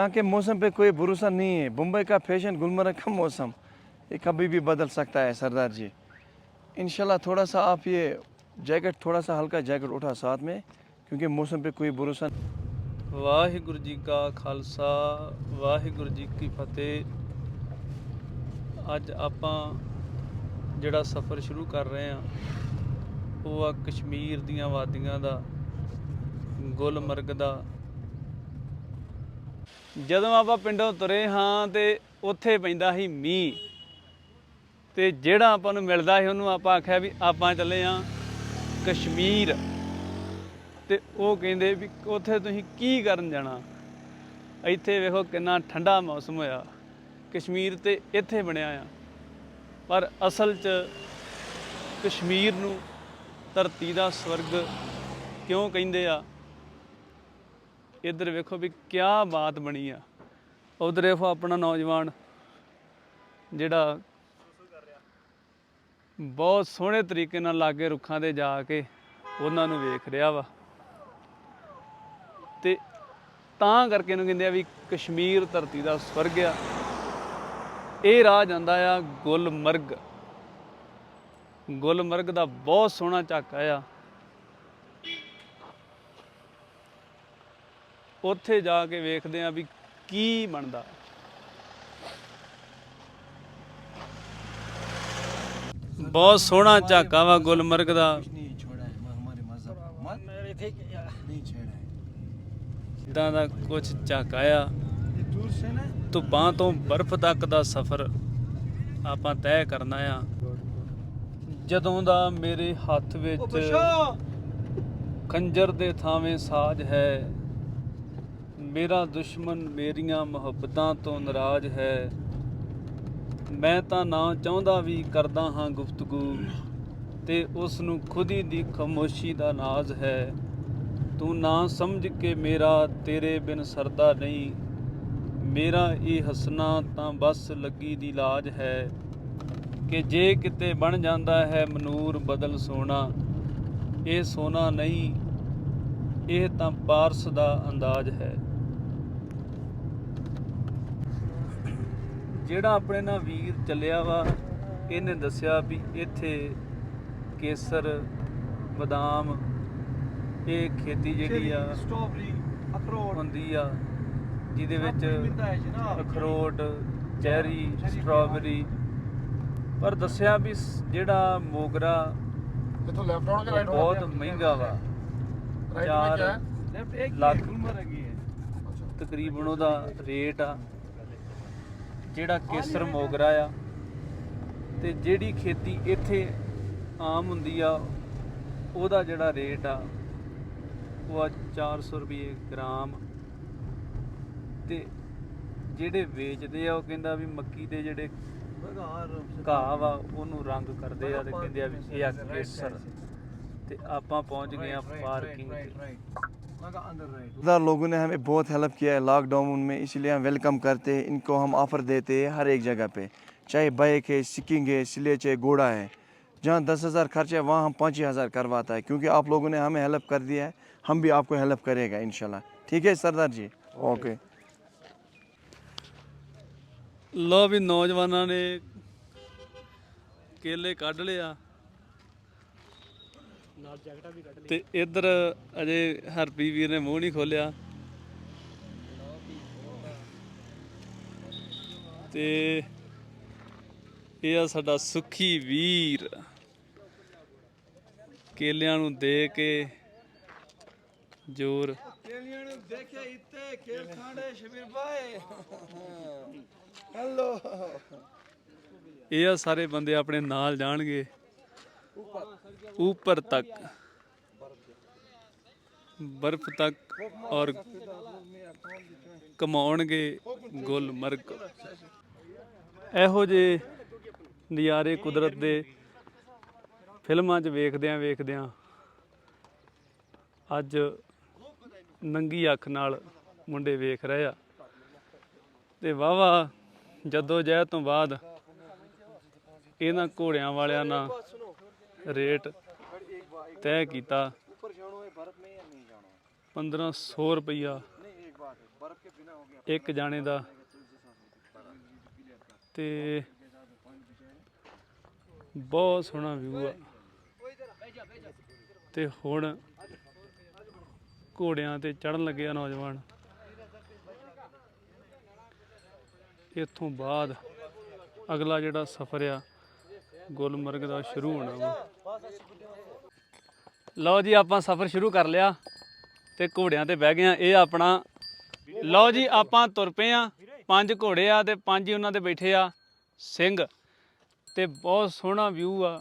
यहाँ के मौसम पे कोई भरोसा नहीं है मुंबई का फैशन गुलमर्ग का मौसम ये कभी भी बदल सकता है सरदार जी इंशाल्लाह थोड़ा सा आप ये जैकेट थोड़ा सा हल्का जैकेट उठा साथ में क्योंकि मौसम पे कोई भरोसा ਵਾਹਿਗੁਰੂ ਜੀ ਕਾ ਖਾਲਸਾ ਵਾਹਿਗੁਰੂ ਜੀ ਕੀ ਫਤਿਹ ਅੱਜ ਆਪਾਂ ਜਿਹੜਾ ਸਫ਼ਰ ਸ਼ੁਰੂ ਕਰ ਰਹੇ ਆ ਉਹ ਆ ਕਸ਼ਮੀਰ ਦੀਆਂ ਵਾਦੀਆਂ ਦਾ ਗੁਲਮਰਗ ਦਾ ਜਦੋਂ ਆਪਾਂ ਪਿੰਡੋਂ ਤੁਰੇ ਹਾਂ ਤੇ ਉੱਥੇ ਪੈਂਦਾ ਸੀ ਮੀਂਹ, ਤੇ ਜਿਹੜਾ ਆਪਾਂ ਨੂੰ ਮਿਲਦਾ ਸੀ ਉਹਨੂੰ ਆਪਾਂ ਆਖਿਆ ਵੀ ਆਪਾਂ ਚੱਲੇ ਆ ਕਸ਼ਮੀਰ। ਤੇ ਉਹ ਕਹਿੰਦੇ ਵੀ ਉੱਥੇ ਤੁਸੀਂ ਕੀ ਕਰਨ ਜਾਣਾ? ਇੱਥੇ ਵੇਖੋ ਕਿੰਨਾ ਠੰਡਾ ਮੌਸਮ ਹੋਇਆ। ਕਸ਼ਮੀਰ ਤੇ ਇੱਥੇ ਬਣਿਆ ਆ। ਪਰ ਅਸਲ 'ਚ ਕਸ਼ਮੀਰ ਨੂੰ ਧਰਤੀ ਦਾ ਸਵਰਗ ਕਿਉਂ ਕਹਿੰਦੇ ਆ? ਇੱਧਰ ਵੇਖੋ ਵੀ ਕਿਆ ਬਾਤ ਬਣੀ ਆ। ਉਧਰ ਵੇਖੋ ਆਪਣਾ ਨੌਜਵਾਨ ਜਿਹੜਾ ਬਹੁਤ ਸੋਹਣੇ ਤਰੀਕੇ ਨਾਲ ਲਾਗੇ ਰੁੱਖਾਂ ਤੇ ਜਾ ਕੇ ਉਹਨਾਂ ਨੂੰ ਵੇਖ ਰਿਹਾ ਵਾ। ਤੇ ਤਾਂ ਕਰਕੇ ਇਹਨੂੰ ਕਹਿੰਦੇ ਆ ਵੀ ਕਸ਼ਮੀਰ ਧਰਤੀ ਦਾ ਸਵਰਗ ਆ। ਇਹ ਰਾਹ ਜਾਂਦਾ ਆ ਗੁਲਮਰਗ। ਗੁਲਮਰਗ ਦਾ ਬਹੁਤ ਸੋਹਣਾ ਝਾਕਾ ਆ। ਉੱਥੇ ਜਾ ਕੇ ਵੇਖਦੇ ਆ ਵੀ ਕੀ ਬਣਦਾ। ਬਹੁਤ ਸੋਹਣਾ ਝਾਕਾ ਵਾ ਗੁਲਮਰਗ ਦਾ। ਇਦਾਂ ਦਾ ਕੁਝ ਝਾਕਾ ਆ। ਧੁੱਪਾਂ ਤੋਂ ਬਰਫ਼ ਤੱਕ ਦਾ ਸਫ਼ਰ ਆਪਾਂ ਤੈਅ ਕਰਨਾ ਆ। ਜਦੋਂ ਦਾ ਮੇਰੇ ਹੱਥ ਵਿੱਚ ਖੰਜਰ ਦੇ ਥਾਵੇਂ ਸਾਜ ਹੈ ਮੇਰਾ ਦੁਸ਼ਮਣ ਮੇਰੀਆਂ ਮੁਹੱਬਤਾਂ ਤੋਂ ਨਾਰਾਜ਼ ਹੈ। ਮੈਂ ਤਾਂ ਨਾ ਚਾਹੁੰਦਾ ਵੀ ਕਰਦਾ ਹਾਂ ਗੁਫ਼ਤਗੂ ਤੇ ਉਸ ਨੂੰ ਖੁਦੀ ਦੀ ਖਾਮੋਸ਼ੀ ਦਾ ਨਾਜ਼ ਹੈ। ਤੂੰ ਨਾ ਸਮਝ ਕੇ ਮੇਰਾ ਤੇਰੇ ਬਿਨ ਸਰਦਾ ਨਹੀਂ। ਮੇਰਾ ਇਹ ਹੱਸਣਾ ਤਾਂ ਬਸ ਲੱਗੀ ਦੀ ਲਾਜ ਹੈ ਕਿ ਜੇ ਕਿਤੇ ਬਣ ਜਾਂਦਾ ਹੈ ਮਨੂਰ ਬਦਲ ਸੋਨਾ, ਇਹ ਸੋਨਾ ਨਹੀਂ, ਇਹ ਤਾਂ ਪਾਰਸ ਦਾ ਅੰਦਾਜ਼ ਹੈ। ਜਿਹੜਾ ਆਪਣੇ ਨਾਲ ਵੀਰ ਚੱਲਿਆ ਵਾ ਇਹਨੇ ਦੱਸਿਆ ਵੀ ਇੱਥੇ ਕੇਸਰ ਬਦਾਮ ਇਹ ਖੇਤੀ ਜਿਹੜੀ ਆ ਸਟ੍ਰੋਬਰੀ ਅਖਰੋਟ ਹੁੰਦੀ ਆ ਜਿਹਦੇ ਵਿੱਚ ਅਖਰੋਟ ਚੈਰੀ ਸਟ੍ਰਾਬਰੀ ਪਰ ਦੱਸਿਆ ਵੀ ਜਿਹੜਾ ਮੋਗਰਾ ਕਿਥੋਂ ਲੈਫਟ ਆਉਣਾ ਕਿ ਰਾਈਟ ਬਹੁਤ ਮਹਿੰਗਾ ਵਾ। ਰਾਈਟ ਵਿੱਚ ਹੈ। ਲੈਫਟ 1 ਲੱਖ ਤਕਰੀਬਨ ਉਹਦਾ ਰੇਟ ਆ। ਜਿਹੜਾ ਕੇਸਰ ਮੋਗਰਾ ਆ ਤੇ ਜਿਹੜੀ ਖੇਤੀ ਇੱਥੇ ਆਮ ਹੁੰਦੀ ਆ ਉਹਦਾ ਜਿਹੜਾ ਰੇਟ ਆ ਉਹ ਆ 400 ਰੁਪਏ ਗ੍ਰਾਮ। ਤੇ ਜਿਹੜੇ ਵੇਚਦੇ ਆ ਉਹ ਕਹਿੰਦਾ ਵੀ ਮੱਕੀ ਦੇ ਜਿਹੜੇ ਘਾਹ ਵਾ ਉਹਨੂੰ ਰੰਗ ਕਰਦੇ ਆ ਤੇ ਕਹਿੰਦੇ ਆ ਵੀ ਇਹ ਆ ਕੇਸਰ। ਤੇ ਆਪਾਂ ਪਹੁੰਚ ਗਏ ਆ ਪਾਰਕਿੰਗ ਤੇ। सरदार लोगों ने हमें बहुत हेल्प किया है लॉकडाउन में इसलिए हम वेलकम करते हैं इनको हम ऑफ़र देते हैं हर एक जगह पे चाहे बाइक है सिकिंग है इसलिए चाहे घोड़ा है जहाँ दस हज़ार खर्च है वहाँ हम पाँच ही हज़ार करवाता है क्योंकि आप लोगों ने हमें हेल्प कर दिया है हम भी आपको हेल्प करेगा इंशाल्लाह ठीक है सरदार जी ओके ਲੋ ਵੀ ਨੌਜਵਾਨਾਂ ਨੇ ਕੇਲੇ ਕੱਢ ਲਿਆ ਨਾਲ ਜੈਕਟਾਂ ਵੀ ਕੱਢ ਲਈ ਤੇ ਇੱਧਰ ਅਜੇ ਹਰਪੀ ਵੀਰ ਨੇ ਮੂੰਹ ਨਹੀਂ ਖੋਲਿਆ। ਤੇ ਇਹ ਆ ਸਾਡਾ ਸੁਖੀ ਵੀਰ। ਕੇਲਿਆਂ ਨੂੰ ਦੇ ਕੇ ਜੋਰ। हेलो ਇਹ ਆ ਸਾਰੇ ਬੰਦੇ ਆਪਣੇ ਨਾਲ ਜਾਣਗੇ। ਉੱਪਰ ਤੱਕ ਬਰਫ਼ ਤੱਕ ਔਰ ਕਮਾਉਣਗੇ ਗੁਲਮਰਗ ਇਹੋ ਜੇ ਨਜ਼ਾਰੇ ਕੁਦਰਤ ਦੇ ਫਿਲਮਾਂ 'ਚ ਵੇਖਦਿਆਂ ਵੇਖਦਿਆਂ ਅੱਜ ਨੰਗੀ ਅੱਖ ਨਾਲ ਮੁੰਡੇ ਵੇਖ ਰਹੇ ਆ ਤੇ ਵਾਵਾ ਜਦੋਂ ਜਹਿ ਤੋਂ ਬਾਅਦ ਇਹਨਾਂ ਘੋੜਿਆਂ ਵਾਲਿਆਂ ਨਾਲ ਰੇਟ ਤੈਅ ਕੀਤਾ। 1500 ਰੁਪਈਆ। ਇੱਕ ਜਾਣੇ ਦਾ। ਤੇ ਬਹੁਤ ਸੋਹਣਾ ਵਿਊ ਆ। ਤੇ ਹੁਣ ਘੋੜਿਆਂ ਤੇ ਚੜਨ ਲੱਗੇ ਆ ਨੌਜਵਾਨ। ਇੱਥੋਂ ਬਾਅਦ ਅਗਲਾ ਜਿਹੜਾ ਸਫ਼ਰ ਆ ਗੁਲਮਰਗ ਦਾ ਸ਼ੁਰੂ ਹੋਣਾ ਵਾ। ਲਓ ਜੀ ਆਪਾਂ ਸਫ਼ਰ ਸ਼ੁਰੂ ਕਰ ਲਿਆ ਤੇ ਘੋੜਿਆਂ ਤੇ ਬਹਿ ਗਏ ਆ ਇਹ ਆਪਣਾ ਲਓ ਜੀ ਆਪਾਂ ਤੁਰ ਪਏ ਆ ਪੰਜ ਘੋੜੇ ਆ ਤੇ ਪੰਜ ਹੀ ਉਹਨਾਂ ਤੇ ਬੈਠੇ ਆ। ਸਿੰਘ ਤੇ ਬਹੁਤ ਸੋਹਣਾ ਵਿਊ ਆ।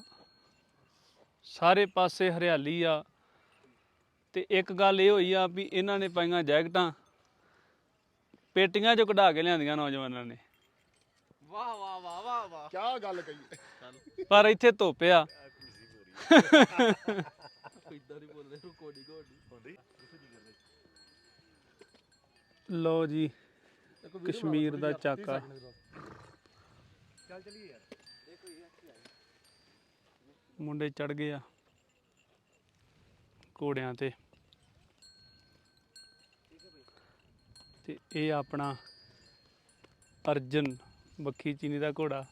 ਸਾਰੇ ਪਾਸੇ ਹਰਿਆਲੀ ਆ। ਤੇ ਇੱਕ ਗੱਲ ਇਹ ਹੋਈ ਆ ਵੀ ਇਹਨਾਂ ਨੇ ਪਾਈਆਂ ਜੈਕਟਾਂ। ਪੇਟੀਆਂ ਚੋਂ ਕਢਾ ਕੇ ਲਿਆਂਦੀਆਂ ਨੌਜਵਾਨਾਂ ਨੇ। ਕੀ ਗੱਲ ਕਹੀ ਪਰ ਇੱਥੇ ਧੁੱਪ ਆ। ਲਓ ਜੀ ਕਸ਼ਮੀਰ ਦਾ ਚਾਕਾ। ਮੁੰਡੇ ਚੜ ਗਏ ਆ ਘੋੜਿਆਂ ਤੇ। ਤੇ ਇਹ ਆਪਣਾ ਅਰਜਨ ਬੱਖੀ ਚੀਨੀ ਦਾ ਘੋੜਾ।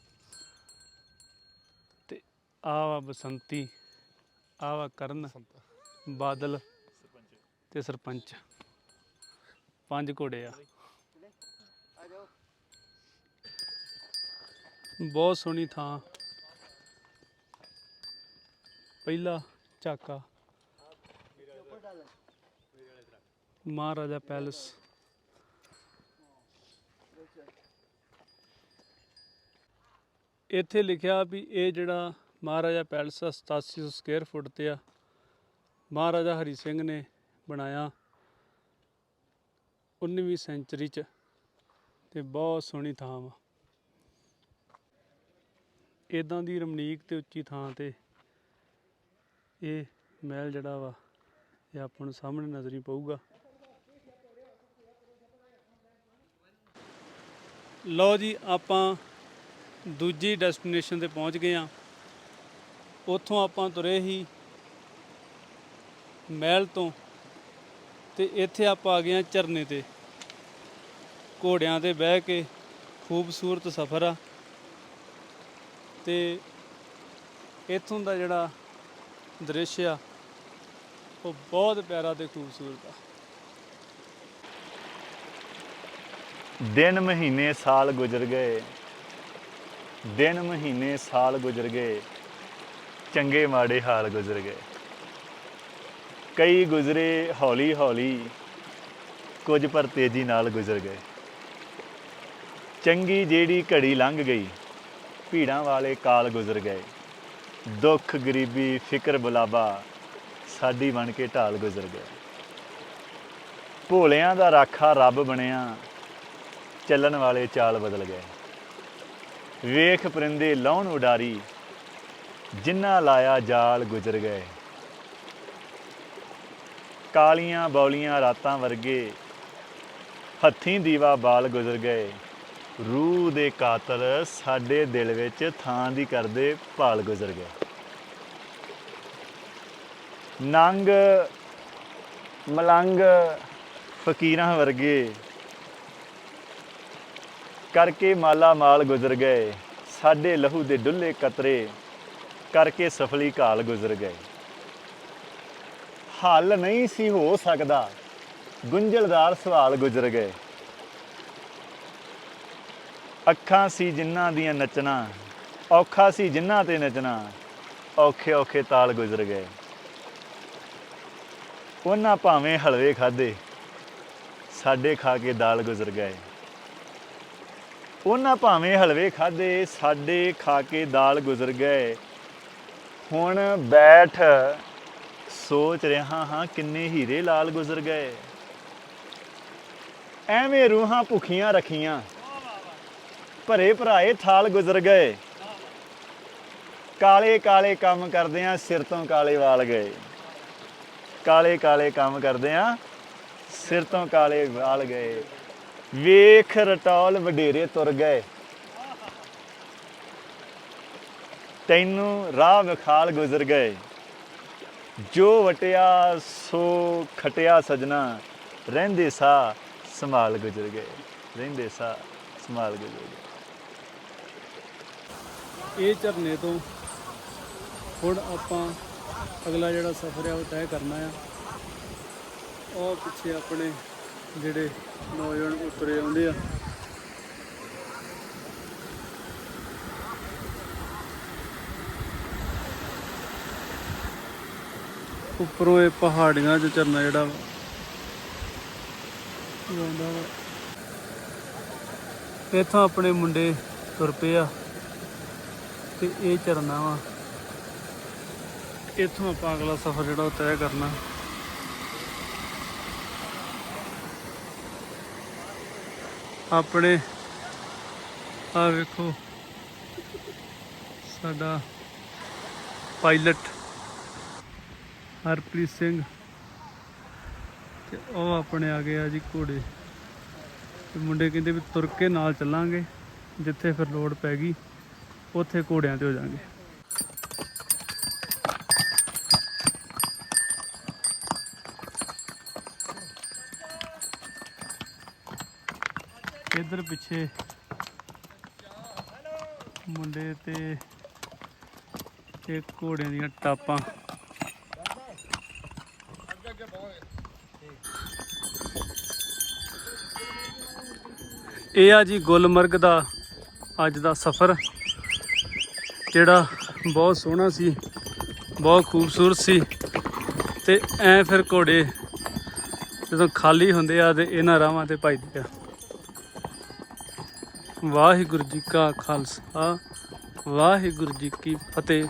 ਤੇ ਆਹ ਵਾ ਬਸੰਤੀ। ਆਹ ਵਾ ਕਰਨ ਬਾਦਲ ਤੇ ਸਰਪੰਚ। ਪੰਜ ਘੋੜੇ ਆ। ਬਹੁਤ ਸੋਹਣੀ ਥਾਂ। ਪਹਿਲਾ ਝਾਕਾ। ਮਹਾਰਾਜਾ ਪੈਲਸ। ਇੱਥੇ ਲਿਖਿਆ ਵੀ ਇਹ ਜਿਹੜਾ ਮਹਾਰਾਜਾ ਪੈਲਸ ਆ 8700 ਸਕੁਅਰ ਫੁੱਟ ਤੇ ਆ। ਮਹਾਰਾਜਾ ਹਰੀ ਸਿੰਘ ਨੇ ਬਣਾਇਆ 19ਵੀਂ ਸੈਂਚਰੀ ਚ ਤੇ ਬਹੁਤ ਸੋਹਣੀ ਥਾਂ ਵਾ। ਇਦਾਂ ਦੀ ਰਮਣੀਕ ਤੇ ਉੱਚੀ ਥਾਂ ਤੇ ਇਹ ਮਹਿਲ ਜਿਹੜਾ ਵਾ, ਇਹ ਆਪਾਂ ਨੂੰ ਸਾਹਮਣੇ ਨਜ਼ਰ ਹੀ ਪਊਗਾ। ਲਓ ਜੀ, ਆਪਾਂ ਦੂਜੀ ਡੈਸਟੀਨੇਸ਼ਨ ਤੇ ਪਹੁੰਚ ਗਏ ਆ। ਉੱਥੋਂ ਆਪਾਂ ਤੁਰੇ ਹੀ ਮਹਿਲ ਤੋਂ ਤੇ ਇੱਥੇ ਆਪਾਂ ਆ ਗਏ ਆ ਝਰਨੇ ਤੇ। ਘੋੜਿਆਂ ਤੇ ਬਹਿ ਕੇ ਖੂਬਸੂਰਤ ਸਫ਼ਰ ਆ। ਤੇ ਇੱਥੋਂ ਦਾ ਜਿਹੜਾ ਦ੍ਰਿਸ਼ ਆ, ਉਹ ਬਹੁਤ ਪਿਆਰਾ ਤੇ ਖੂਬਸੂਰਤ ਆ। ਦਿਨ ਮਹੀਨੇ ਸਾਲ ਗੁਜ਼ਰ ਗਏ। ਦਿਨ ਮਹੀਨੇ ਸਾਲ ਗੁਜ਼ਰ ਗਏ। ਚੰਗੇ ਮਾੜੇ ਹਾਲ ਗੁਜ਼ਰ ਗਏ। ਕਈ ਗੁਜ਼ਰੇ ਹੌਲੀ ਹੌਲੀ ਕੁਝ ਪਰ ਤੇਜ਼ੀ ਨਾਲ ਗੁਜ਼ਰ ਗਏ। ਚੰਗੀ ਜਿਹੜੀ ਘੜੀ ਲੰਘ ਗਈ, ਭੀੜਾਂ ਵਾਲੇ ਕਾਲ ਗੁਜ਼ਰ ਗਏ। ਦੁੱਖ, ਗਰੀਬੀ, ਫਿਕਰ, ਬੁਲਾਵਾ ਸਾਡੀ ਬਣ ਕੇ ਢਾਲ ਗੁਜ਼ਰ ਗਏ। ਭੋਲਿਆਂ ਦਾ ਰਾਖਾ ਰੱਬ ਬਣਿਆ, ਚੱਲਣ ਵਾਲੇ ਚਾਲ ਬਦਲ ਗਏ। ਵੇਖ ਪਰਿੰਦੇ ਲਾਉਣ ਉਡਾਰੀ ਜਿੰਨਾ ਲਾਇਆ ਜਾਲ ਗੁਜ਼ਰ ਗਏ। ਕਾਲੀਆਂ ਬੌਲੀਆਂ ਰਾਤਾਂ ਵਰਗੇ ਹੱਥੀਂ ਦੀਵਾ ਬਾਲ ਗੁਜ਼ਰ ਗਏ। ਰੂਹ ਦੇ ਕਾਤਲ ਸਾਡੇ ਦਿਲ ਵਿੱਚ ਥਾਂ ਦੀ ਕਰਦੇ ਭਾਲ ਗੁਜ਼ਰ ਗਏ। ਨੰਗ, ਮਲੰਗ ਫਕੀਰਾਂ ਵਰਗੇ ਕਰਕੇ ਮਾਲਾ ਮਾਲ ਗੁਜ਼ਰ ਗਏ। ਸਾਡੇ ਲਹੂ ਦੇ ਡੁੱਲੇ ਕਤਰੇ ਕਰਕੇ ਸਫਲੀ ਕਾਲ ਗੁਜ਼ਰ ਗਏ। ਹੱਲ ਨਹੀਂ ਸੀ ਹੋ ਸਕਦਾ। ਗੁੰਝਲਦਾਰ ਸਵਾਲ ਗੁਜ਼ਰ ਗਏ। ਅੱਖਾਂ ਸੀ ਜਿਨ੍ਹਾਂ ਦੀਆਂ ਨੱਚਣਾ, ਔਖਾ ਸੀ ਜਿਨ੍ਹਾਂ ਤੇ ਨੱਚਣਾ, ਔਖੇ ਔਖੇ ਤਾਲ ਗੁਜ਼ਰ ਗਏ। ਉਹਨਾਂ ਭਾਵੇਂ ਹਲਵੇ ਖਾਦੇ ਸਾਡੇ ਖਾ ਕੇ ਦਾਲ ਗੁਜ਼ਰ ਗਏ। ਉਹਨਾਂ ਭਾਵੇਂ ਹਲਵੇ ਖਾਦੇ ਸਾਡੇ ਖਾ ਕੇ ਦਾਲ ਗੁਜ਼ਰ ਗਏ। ਹੁਣ ਬੈਠ ਸੋਚ ਰਿਹਾ ਹਾਂ ਕਿੰਨੇ ਹੀਰੇ ਲਾਲ ਗੁਜ਼ਰ ਗਏ। ਐਵੇਂ ਰੂਹਾਂ ਭੁਖੀਆਂ ਰੱਖੀਆਂ। ਭਰੇ ਭਰਾਏ ਥਾਲ ਗੁਜ਼ਰ ਗਏ। ਕਾਲੇ ਕਾਲੇ ਕੰਮ ਕਰਦਿਆਂ ਸਿਰ ਤੋਂ ਕਾਲੇ ਵਾਲ ਗਏ। ਕਾਲੇ ਕਾਲੇ ਕੰਮ ਕਰਦਿਆਂ ਸਿਰ ਤੋਂ ਕਾਲੇ ਵਾਲ ਗਏ। ਵੇਖ ਰਟੌਲ ਵਡੇਰੇ ਤੁਰ ਗਏ। ਤੈਨੂੰ ਰਾਹ ਵਿਖਾਲ ਗੁਜ਼ਰ ਗਏ। ਜੋ ਵਟਿਆ, ਸੋ ਖਟਿਆ ਸਜਣਾ, ਰਹਿੰਦੇ ਸਾ ਸੰਭਾਲ ਗੁਜ਼ਰ ਗਏ। ਰਹਿੰਦੇ ਸਾਹ ਸੰਭਾਲ ਗੁਜ਼ਰ ਗਏ। ਇਹ ਝਰਨੇ ਤੋਂ ਹੁਣ ਆਪਾਂ ਅਗਲਾ ਜਿਹੜਾ ਸਫ਼ਰ ਆ ਉਹ ਤੈਅ ਕਰਨਾ ਆ। ਉਹ ਪਿੱਛੇ ਆਪਣੇ ਜਿਹੜੇ ਨੌਜਵਾਨ ਉਤਰੇ ਆਉਂਦੇ ਆ ਉੱਪਰੋਂ ਇਹ ਪਹਾੜੀਆਂ 'ਚ ਝਰਨਾ ਜਿਹੜਾ ਵਾ। ਉਹ ਵਾ। ਇੱਥੋਂ ਆਪਣੇ ਮੁੰਡੇ ਤੁਰ ਪਏ ਆ ਤੇ ਇਹ ਝਰਨਾ ਵਾ। ਇੱਥੋਂ ਆਪਾਂ ਅਗਲਾ ਸਫ਼ਰ ਜਿਹੜਾ ਉਹ ਤੈਅ ਕਰਨਾ। ਆਪਣੇ ਆ ਵੇਖੋ, ਸਾਡਾ ਪਾਇਲਟ ਹਰਪ੍ਰੀਤ ਸਿੰਘ ਤੇ ਉਹ ਆਪਣੇ ਆ ਗਏ ਆ ਜੀ ਘੋੜੇ। ਤੇ ਮੁੰਡੇ ਕਹਿੰਦੇ ਵੀ ਤੁਰ ਕੇ ਨਾਲ ਚੱਲਾਂਗੇ, ਜਿੱਥੇ ਫਿਰ ਲੋੜ ਪੈ ਗਈ, ਉੱਥੇ ਘੋੜਿਆਂ ਤੇ ਹੋ ਜਾਾਂਗੇ। ਇੱਧਰ ਪਿੱਛੇ ਮੁੰਡੇ ਤੇ ਤੇ ਘੋੜਿਆਂ ਦੀਆਂ ਟਾਪਾਂ। ਇਹ ਆ ਜੀ ਗੁਲਮਰਗ ਦਾ ਅੱਜ ਦਾ ਸਫ਼ਰ, ਜਿਹੜਾ ਬਹੁਤ ਸੋਹਣਾ ਸੀ, ਬਹੁਤ ਖੂਬਸੂਰਤ ਸੀ। ਤੇ ਐ ਫਿਰ ਘੋੜੇ ਜਦੋਂ ਖਾਲੀ ਹੁੰਦੇ ਆ ਤੇ ਇਹਨਾਂ ਰਾਹਾਂ ਤੇ ਭਜਦੇ ਆ। ਵਾਹਿਗੁਰੂ ਜੀ ਕਾ ਖਾਲਸਾ, ਵਾਹਿਗੁਰੂ ਜੀ ਕੀ ਫਤਿਹ।